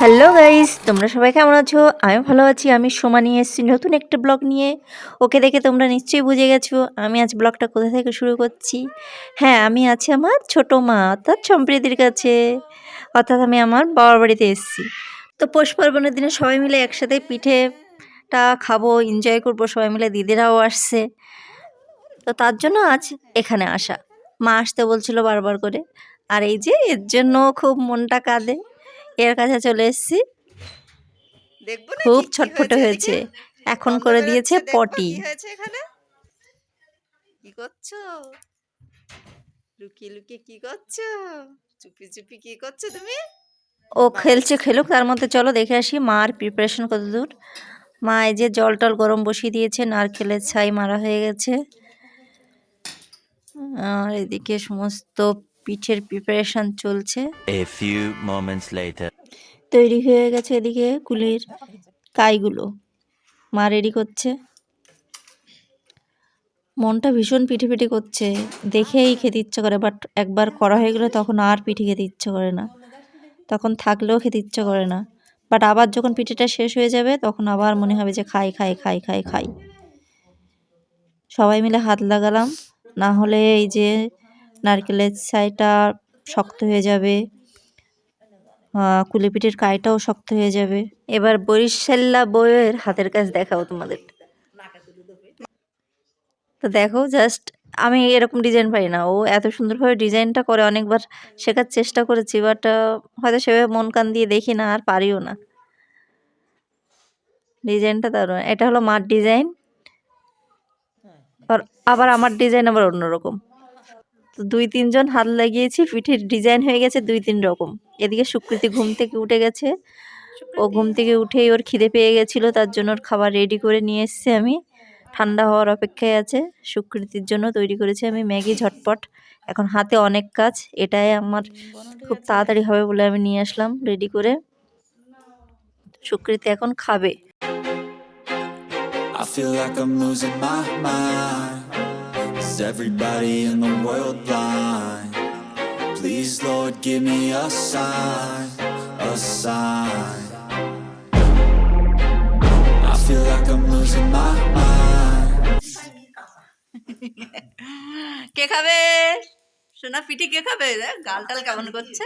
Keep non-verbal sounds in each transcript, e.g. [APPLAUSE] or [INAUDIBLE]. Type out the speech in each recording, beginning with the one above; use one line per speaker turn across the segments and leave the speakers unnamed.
Hello guys তোমরা সবাই কেমন আছো? আমি ভালো আছি। আমি সোমা নিয়ে এসেছি নতুন একটা ব্লগ নিয়ে। ওকে দেখে তোমরা নিশ্চয়ই বুঝে গেছো আমি আজ ব্লগটা কোথা থেকে শুরু করছি। হ্যাঁ আমি আছি আমার ছোট মা, অর্থাৎ সম্প্রীতির কাছে। অর্থাৎ আমি আমার বাবার বাড়িতে এসেছি। তো পৌষ পার্বণের দিনে সবাই মিলে একসাথে পিঠেটা খাব এনজয় করব, সবাই মিলে দিদিরাও আসছে। তো তার জন্য আজ এখানে আসা। মা আসতে বলছিল বারবার করে। আর এই যে, এর জন্য খুব মনটা কাঁদে। এর কাছে চলে এসেছি। খুব ছটফটে হয়েছে এখন করে দিয়েছে পটি।
কি কি করছ? লুকিয়ে লুকিয়ে কি করছ? চুপি চুপি কি করছ তুমি?
ও খেলছে খেলুক তার মধ্যে চলো দেখে আসি মার প্রিপারেশন কত দূর মা এই যে জল টল গরম বসিয়ে দিয়েছে নারকেলের ছাই মারা হয়ে গেছে। আর এদিকে সমস্ত পিঠের প্রিপারেশন চলছে. তৈরি হয়ে গেছে এদিকে কুলির কাইগুলো। মা রেডি করছে। মনটা ভীষণ পিঠে পিঠে করছে। দেখেই খেতে ইচ্ছা করে বাট একবার করা হয়ে গেলে তখন আর পিঠে খেতে ইচ্ছা করে না। তখন থাকলেও খেতে ইচ্ছা করে না। বাট আবার যখন পিঠেটা শেষ হয়ে যাবে তখন আবার মনে হবে যে খাই খাই খাই খাই খাই। সবাই মিলে হাত লাগালাম। না হলে এই যে নারকেলের ছাইটা শক্ত হয়ে যাবে। আহ, কুলি কাইটাও শক্ত হয়ে যাবে। এবার বরিশাল্লা বইয়ের হাতের কাজ দেখাও তোমাদের। তো দেখো জাস্ট আমি এরকম ডিজাইন পারি না। ও এত সুন্দরভাবে ডিজাইনটা করে অনেকবার শেখার চেষ্টা করেছি বাট হয়তো সেভাবে মন কান দিয়ে দেখি না আর পারিও না। ডিজাইনটা দারুণ। এটা হলো মার ডিজাইন আবার আমার ডিজাইন আবার অন্যরকম। তো দুই তিনজন হাত লাগিয়েছি পিঠের ডিজাইন হয়ে গেছে দুই তিন রকম। এদিকে সুকৃতি ঘুম থেকে উঠে গেছে। ও ঘুম থেকে উঠেই ওর খিদে পেয়ে গেছিল তার জন্য ওর খাবার রেডি করে নিয়ে এসেছি আমি। ঠান্ডা হওয়ার অপেক্ষায় আছে। সুকৃতির জন্য তৈরি করেছি আমি ম্যাগি ঝটপট। এখন হাতে অনেক কাজ এটাই আমার খুব তাড়াতাড়ি হবে বলে আমি নিয়ে আসলাম রেডি করে। সুকৃতি এখন খাবে।
I feel like I'm losing my mind. Is everybody in the world blind? Please Lord give me a sign, a sign I feel like I'm losing my mind
কে খাবে সোনা পিঠে কে খাবে দেখ, গাল টাল কেমন করছে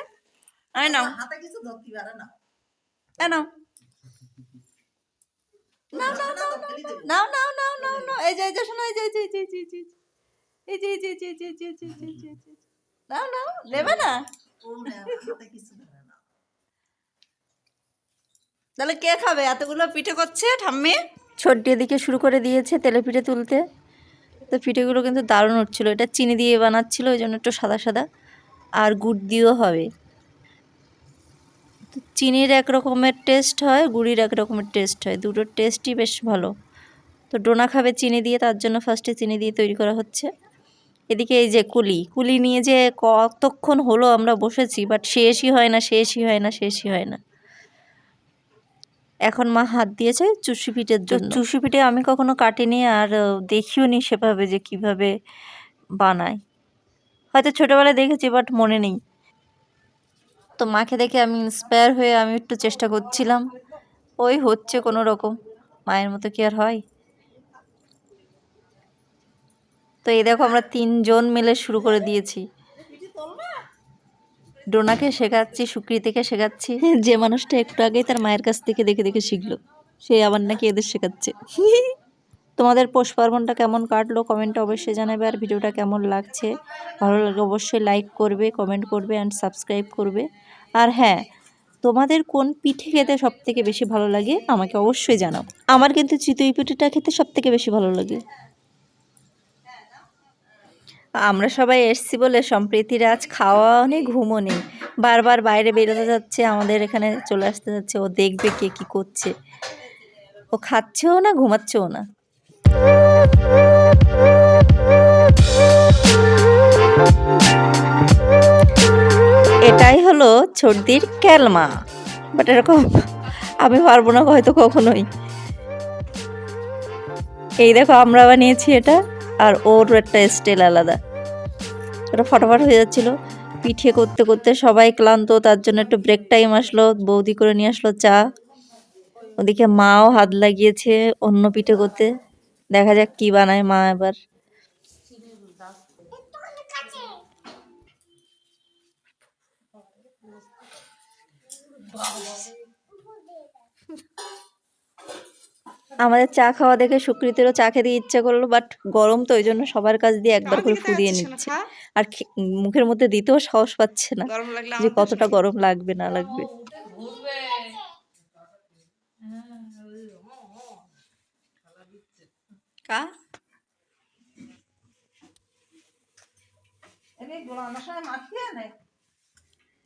আয় নাও
হাতে কিছু ধরতে পারে না
নাও নাও নাও নাও নাও নাও নাও নাও নাও এই যে এই যে শোনো এই যে এই যে এই যে এই যে যে যে যে যে যে যে যে যে। নাও নাও নেবে না?
না, হাতে না।
তাহলে কে খাবে? এতগুলো পিঠে করছে ঠাম্মি?
ছোট্ট এদিকে শুরু করে দিয়েছে তেলে পিঠে তুলতে। তো পিঠেগুলো কিন্তু দারুণ উঠছিল। এটা চিনি দিয়ে বানাচ্ছিল ওই জন্য একটু সাদা সাদা। আর গুড় দিয়েও হবে। তো চিনির এক রকমের টেস্ট হয় গুড়ির এক রকমের টেস্ট হয়। দুটোর টেস্টই বেশ ভালো। তো ডোনা খাবে চিনি দিয়ে তার জন্য ফার্স্টে চিনি দিয়ে তৈরি করা হচ্ছে। এদিকে এই যে কুলি কুলি নিয়ে যে কতক্ষণ হলো আমরা বসেছি বাট শেষই হয় না শেষই হয় না শেষই হয় না। এখন মা হাত দিয়েছে চুষি পিঠের জন্য। চুষি পিঠে আমি কখনো কাটিনি আর দেখিও নি সেভাবে যে কীভাবে বানায়। হয়তো ছোটোবেলায় দেখেছি বাট মনে নেই। তো মাকে দেখে আমি ইন্সপায়ার হয়ে আমি একটু চেষ্টা করছিলাম। ওই হচ্ছে কোনো রকম। মায়ের মতো কি আর হয়? তো এই দেখো আমরা তিনজন মিলে শুরু করে দিয়েছি। ডোনাকে শেখাচ্ছি, সুকৃতিকে শেখাচ্ছি। যে মানুষটা একটু আগেই তার মায়ের কাছ থেকে দেখে দেখে শিখলো, সে আবার নাকি এদের শেখাচ্ছে। তোমাদের পৌষ পার্বণটা কেমন কাটলো কমেন্টে অবশ্যই জানাবে, আর ভিডিওটা কেমন লাগছে ভালো লাগলে অবশ্যই লাইক করবে, কমেন্ট করবে অ্যান্ড সাবস্ক্রাইব করবে। আর হ্যাঁ তোমাদের কোন পিঠে খেতে সব থেকে বেশি ভালো লাগে আমাকে অবশ্যই জানাও। আমার কিন্তু চিতই পিঠেটা খেতে সব থেকে বেশি ভালো লাগে। আমরা সবাই এসছি বলে সম্প্রীতির আজ খাওয়া নেই, ঘুমও নেই। বারবার বাইরে বেরোতে যাচ্ছে, আমাদের এখানে চলে আসতে যাচ্ছে, ও দেখবে কে কি করছে। ও খাচ্ছেও না, ঘুমাচ্ছেও না। এটাই হলো সর্দির ক্যালমা। বাট এরকম আমি পারব না হয়তো কখনোই। এই দেখো, আমরা বানিয়েছি এটা। আর ওর একটা স্টাইল আলাদা। ওটা ফটাফট হয়ে যাচ্ছিল। পিঠে করতে করতে সবাই ক্লান্ত, তার জন্য একটু ব্রেক টাইম আসলো, বৌদি করে নিয়ে আসলো চা। ওদিকে মাও হাত লাগিয়েছে অন্য পিঠে করতে। দেখা যাক কি বানায় মা এবার। আমাদের চা খাওয়া দেখে সুকৃতিরও চা খেতে ইচ্ছা করল বাট গরম তো ওই জন্য সবার কাছ দিয়ে একবার করে ফুদিয়ে নিচ্ছে। আর মুখের মধ্যে দিতেও সাহস পাচ্ছে না যে কতটা গরম লাগবে না লাগবে।
কা?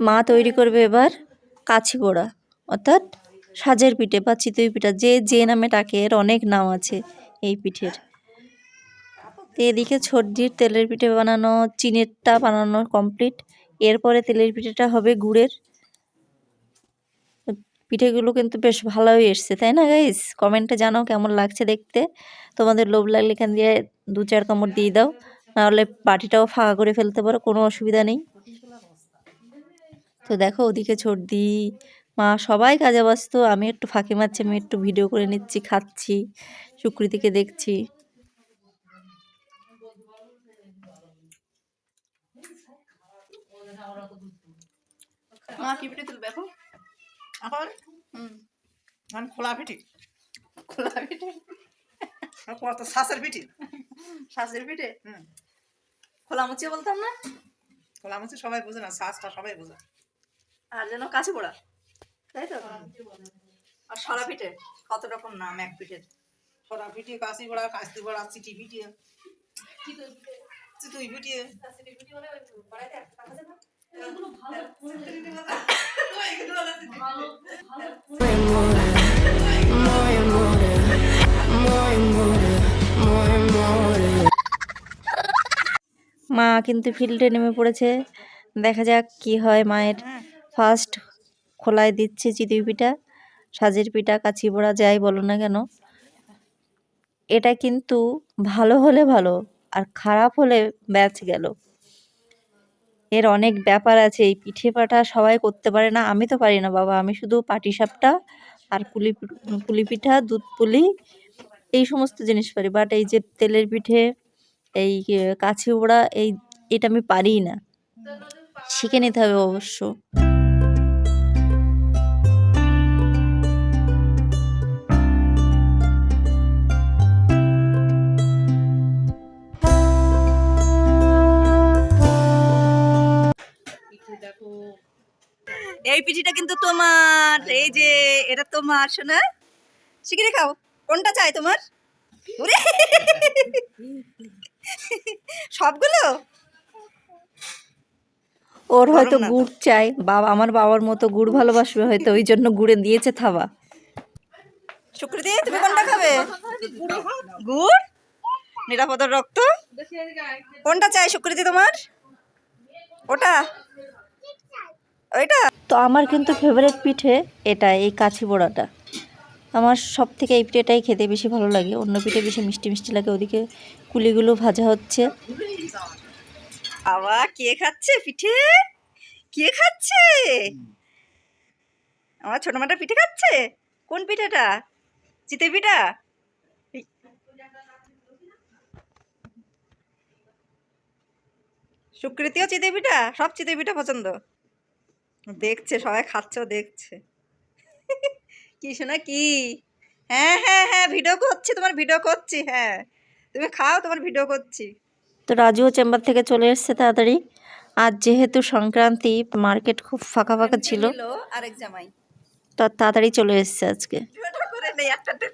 মা তৈরি করবে এবার কাছি পোড়া অর্থাৎ সাজের পিঠে বা চিতই পিঠা, যে যে নামে ডাকে, এর অনেক নাম আছে এই পিঠের। তো এদিকে ছর্দির তেলের পিঠে বানানো চিনেরটা বানানো কমপ্লিট এরপরে তেলের পিঠেটা হবে গুড়ের। পিঠেগুলো কিন্তু বেশ ভালোই এসছে, তাই না গাইস কমেন্টে জানাও কেমন লাগছে দেখতে। তোমাদের লোভ লাগলে এখান দিয়ে দু চার কামড় দিয়ে দাও। নাহলে বাটিটাও ফাঁকা করে ফেলতে পারো, কোনো অসুবিধা নেই। তো দেখো ওদিকে সর্দি মা, সবাই কাজে ব্যস্ত, আমি একটু ফাঁকি মারছি, আমি একটু ভিডিও করে নিচ্ছি, খাচ্ছি সুকৃতিকে দেখছি।
মা, কি পিঠে
খোলা
খোলা
শ্বাসের পিঠি হুম।
খোলা
খোলা সবাই বোঝে না সবাই বোঝে।
আর যেন কাছে পোড়া। তাই তো? আর সরা পিঠে কত রকম নাম এক পিঠের?
খোলা পিঠি কাশি বড়া কাশি বড়া চিটি পিঠি। চিতুই পিঠি।
মা কিন্তু ফিল্ডে নেমে পড়েছে। দেখা যাক কি হয় মায়ের ফার্স্ট খোলায় দিচ্ছে চিতই পিঠা, সাজের পিঠা, কাচি বড়া যাই বলো না কেন। এটা কিন্তু ভালো হলে ভালো, আর খারাপ হলে ব্যাচ গেল। এর অনেক ব্যাপার আছে, এই পিঠে পাঠা সবাই করতে পারে না, আমি তো পারি না বাবা, আমি শুধু পাটিসাপটা আর পি- পুলি পিঠা, দুধ পুলি, এই সমস্ত জিনিস পারি। বাট এই যে তেলের পিঠে, এই কাছি ওড়া এই, এটা আমি পারিই না। শিখে নিতে হবে অবশ্য।
এই পিঠিটা কিন্তু তোমার এই যে এটা তোমার শোনা। শিখে খাও। কোনটা চাই তোমার? ওরে! সবগুলো?
ওর হয়তো। গুড় চাই। বাবা আমার বাবার মতো গুড় ভালোবাসবে হয়তো ওই জন্য গুড়ে দিয়েছে থাবা।
শুক্রদি তুমি কোনটা খাবে? গুড়? নিরাপদ রক্ত? কোনটা চাই শুক্রদি তোমার? ওটা? ওইটা?
তো আমার কিন্তু ফেভারিট পিঠে এটা এই কাছি বড়াটা। আমার সব থেকে এই পিঠেটাই খেতে বেশি ভালো লাগে। অন্য পিঠে বেশি মিষ্টি মিষ্টি লাগে, ওদিকে কুলিগুলো ভাজা হচ্ছে।
আবার কে খাচ্ছে পিঠে? কে খাচ্ছে? আমার ছোট মাটা পিঠে খাচ্ছে? কোন পিঠেটা? চিতে পিঠা? সুকৃতিও চিতে পিঠা, সব চিতে পিঠা পছন্দ। দেখছে সবাই খাচ্ছে দেখছে। কি শোনা কি? হ্যাঁ হ্যাঁ হ্যাঁ ভিডিও করছি তোমার ভিডিও করছি হ্যাঁ। তুমি খাও তোমার ভিডিও করছি।
তো রাজুও চেম্বার থেকে চলে এসছে তাড়াতাড়ি। আজ যেহেতু সংক্রান্তি মার্কেট খুব ফাঁকা ফাঁকা ছিল।
আরেক জামাই।
তো তাড়াতাড়ি চলে এসছে আজকে।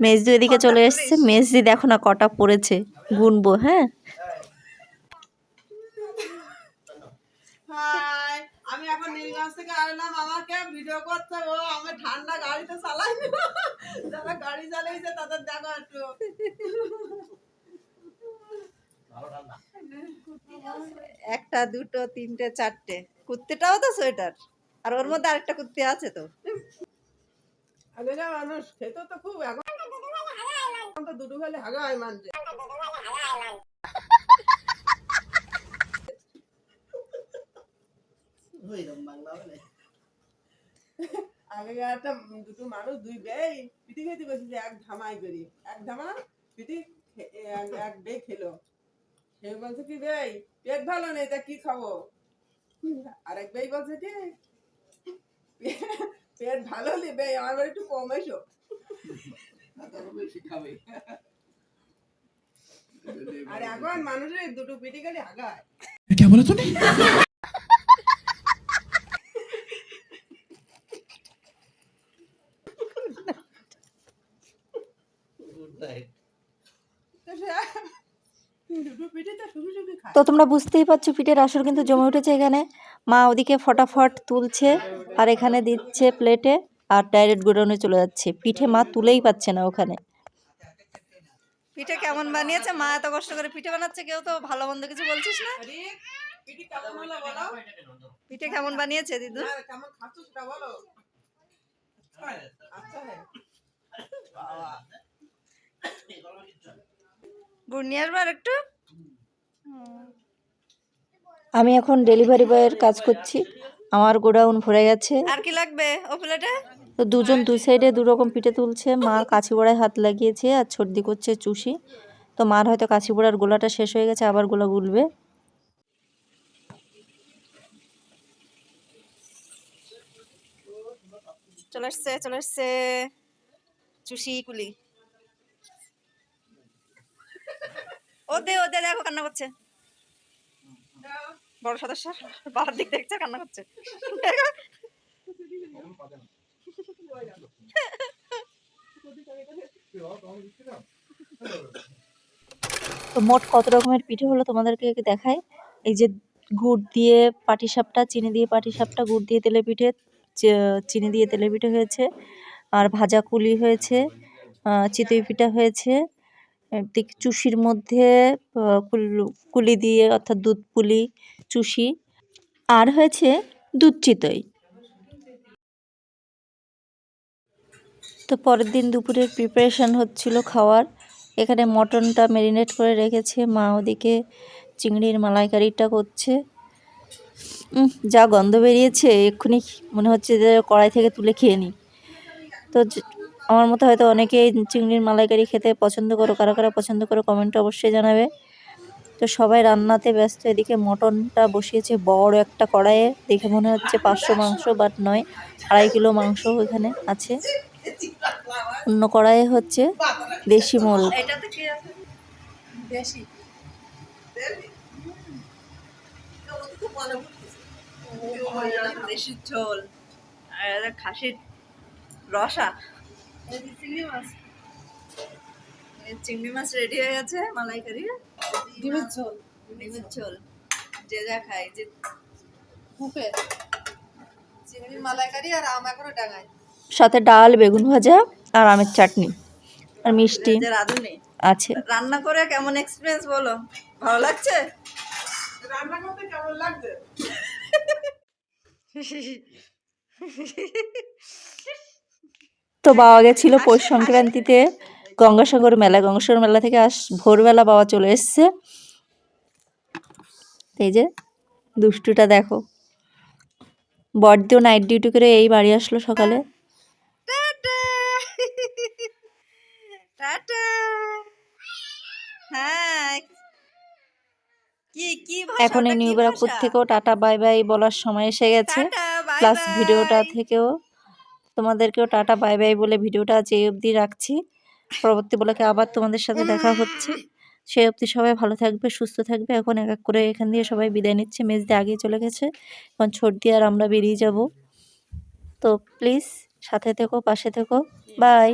মেজদি এদিকে চলে এসছে। মেজদি দেখো না কটা পড়েছে গুনবো হ্যাঁ?
আমি থেকে আসলাম আমাকে ভিডিও করতে ও আমি ঠান্ডা গাড়িতে চালাই যারা গাড়ি চালাইছে তাদের দেখো একটু।
একটা দুটো তিনটে চারটে। কুত্তিটাও তো সোয়েটার। আর ওর মধ্যে আরেকটা কুত্তি আছে তো।
আগেকার মানুষ খেত তো খুব এখন। তো দুটো খালি হাগায় মানছে। আগে একটা দুটো মানুষ দুই বেই পিটি খেতে বসেছে এক ধামাই করি। এক ধামা পিটি এক- এক বে খেলো। সে বলছে কি বেই পেট ভালো নেই তা কি খাব? আরেক বেই বলছে কি পেট ভালো নেই বেই আমার বাড়ি একটু কম এসো। আর এখন মানুষের দুটো পিটি কাটি আগায় সে- দুটো পিটি তো শুধু শুধু খায়
তো তোমরা বুঝতেই পারছ পিঠের আসর কিন্তু জমে উঠেছে এখানে। মা ওদিকে ফটাফট তুলছে আর এখানে দিচ্ছে প্লেটে আর ডাইরেক্ট গোডাউনে চলে যাচ্ছে। পিঠে মা তুলেই পাচ্ছে না ওখানে।
পিঠে কেমন বানিয়েছে? মা এত কষ্ট করে পিঠে বানাচ্ছে, কেউ তো ভালো মন্দ কিছু বলছিস না? পিঠে কেমন বানিয়েছে দিদু? গুড় নিয়ে আসব আর একটু
আমি এখন ডেলিভারি বয়ের কাজ করছি। আমার গোডাউন ভরে গেছে।
আর কি লাগবে ও প্লেটে
তো দুজন দুই সাইডে দু রকম পিঠে তুলছে। মা কাছি বড়ায় হাত লাগিয়েছে আর সর্দি করছে চুষি। তো মার হয়তো কাছি বড়ার গোলাটা শেষ হয়ে গেছে আবার গোলা গুলবে।
চলে আসছে চলে আসছে। চুষি কুলি। ও দে ও দে, দেখো, কান্না করছে। বড় সদস্য দিক দেখছে, কান্না করছে।
তো মোট কত রকমের পিঠে হলো তোমাদেরকে দেখাই? এই যে গুড় দিয়ে পাটিসাপটা, চিনি দিয়ে পাটিসাপটা, গুড় দিয়ে তেলে পিঠে চিনি দিয়ে তেলে পিঠে হয়েছে। আর ভাজা কুলি হয়েছে চিতই পিঠা হয়েছে। এদিকে চুষির মধ্যে কুল- দিয়ে অর্থাৎ দুধ পুলি চুষি। আর হয়েছে দুধ চিতই। তো পরের দিন দুপুরের প্রিপারেশন হচ্ছিল খাওয়ার। এখানে মটনটা ম্যারিনেট করে রেখেছে। মা ওদিকে চিংড়ির মালাইকারিটা করছে। যা গন্ধ বেরিয়েছে, এক্ষুনি মনে হচ্ছে যে কড়াই থেকে তুলে খেয়ে নিই তো আমার মতো হয়তো অনেকেই চিংড়ির মালাইকারি খেতে পছন্দ করো কারা কারা পছন্দ করো কমেন্টে অবশ্যই জানাবে। তো সবাই রান্নাতে ব্যস্ত এদিকে মটনটা বসিয়েছে বড় একটা কড়াইয়ে দেখে মনে হচ্ছে পাঁচশো মাংস বাট নয় আড়াই কিলো মাংস এখানে আছে। অন্য কড়াইয়ে হচ্ছে দেশি মোল।
এটাতে কি আছে?
বেশি
দেশির ঝোল। আর খাসির রসা। চিংড়ি মাছ। এই চিংড়ি মাছ রেডি হয়ে গেছে মালাইকারি।
ডিমের ঝোল।
ডিমের ঝোল। যে যা খায় যে
বুফে চিংড়ির মালাইকারি আর আম এখনও ডাঙায়।
সাথে ডাল বেগুন ভাজা আর আমের চাটনি আর মিষ্টি
রাঁধুনি।
আছে।
রান্না করে কেমন এক্সপিরিয়েন্স বলো? ভালো লাগছে?
রান্না করতে কেমন লাগছে? [LAUGHS]
তো বাবা গেছিল পৌষ সংক্রান্তিতে। গঙ্গাসাগর মেলা গঙ্গাসাগর মেলা থেকে আস ভোরবেলা বাবা চলে এসছে। এই যে দুষ্টুটা দেখো। বড়দিও নাইট ডিউটি করে এই বাড়ি আসলো সকালে।
হ্যাঁ
এখন এই নিউ ব্যারাকপুর থেকেও টাটা বাই বাই বলার সময় এসে গেছে। প্লাস ভিডিওটা থেকেও। তোমাদেরকেও টাটা, বাই বাই বলে ভিডিওটা আজ এই অবধি রাখছি। পরবর্তী বলাকে আবার তোমাদের সাথে দেখা হচ্ছে। সেই অবধি সবাই ভালো থাকবে, সুস্থ থাকবে। এখন এক এক করে এখান দিয়ে সবাই বিদায় নিচ্ছে। মেজ দিয়ে আগেই চলে গেছে। এখন ছোট দিয়ে আর আমরা বেরিয়ে যাব। তো প্লিজ সাথে থেকো, পাশে থেকো। বাই।